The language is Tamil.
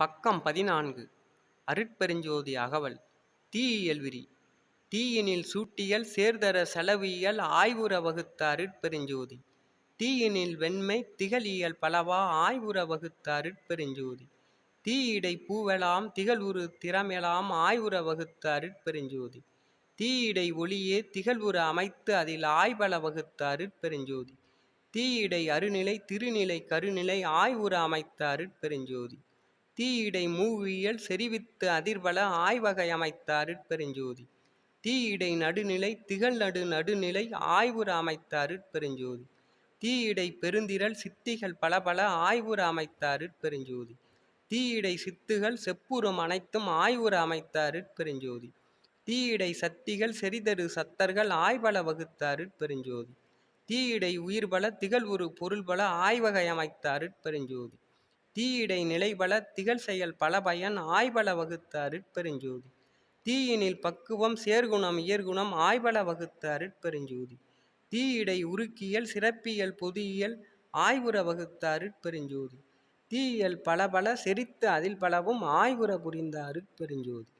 பக்கம் பதினான்கு. அருட்பெருஞ்சோதி அகவல் தீயியல் விரி தீயினில் சூட்டியல் சேர்தர செலவியல் ஆய்வுற வகுத்த அருட்பெருஞ்சோதி. தீயினில் வெண்மை திகழியல் பலவா ஆய்வுற வகுத்த அருட்பெருஞ்சோதி. தீயிடை பூவெலாம் திகழ்வுறு திறமெலாம் ஆய்வுற வகுத்த அருட்பெருஞ்சோதி. தீயிடை ஒளியே திகழ்வுற அமைத்து அதில் ஆய்வள வகுத்த அருட்பெருஞ்சோதி. தீயிடை அருநிலை திருநிலை கருநிலை ஆய்வுற அமைத்த அருட்பெருஞ்சோதி. தீயிடை மூவியல் செறிவித்து அதிர்வல ஆய்வகை அமைத்த அருட்பெருஞ்சோதி தீயிடை நடுநிலை திகழ் நடு நடுநிலை ஆய்வுற அமைத்த அருட்பெருஞ்சோதி தீயிடை பெருந்திரள் சித்திகள் பலபல ஆய்வுற அமைத்த அருட்பெருஞ்சோதி தீயிடை சித்துகள் செப்புறம் அனைத்தும் ஆய்வுற அமைத்த அருட்பெருஞ்சோதி தீயிடை சக்திகள் செறிதரு சத்தர்கள் ஆய்வல வகுத்த அருட்பெருஞ்சோதி தீயிடை உயிர்பல திகழ்வுரு பொருள்பல ஆய்வகை அமைத்த அருட்பெருஞ்சோதி தீயிடை நிலைபல திகழ் செயல் பல பயன் ஆய்பல வகுத்த அருட்பெருஞ்சோதி. தீயினில் பக்குவம் சேர்குணம் இயற்குணம் ஆய்பல வகுத்த அருட்பெருஞ்சோதி. தீயிடை உருக்கியல் சிறப்பியல் பொதியியல் ஆய்வுற வகுத்த அருட்பெருஞ்சோதி. தீயியல் பல பல செறித்து அதில் பலவும் ஆய்வுற புரிந்த அருட்பெருஞ்சோதி.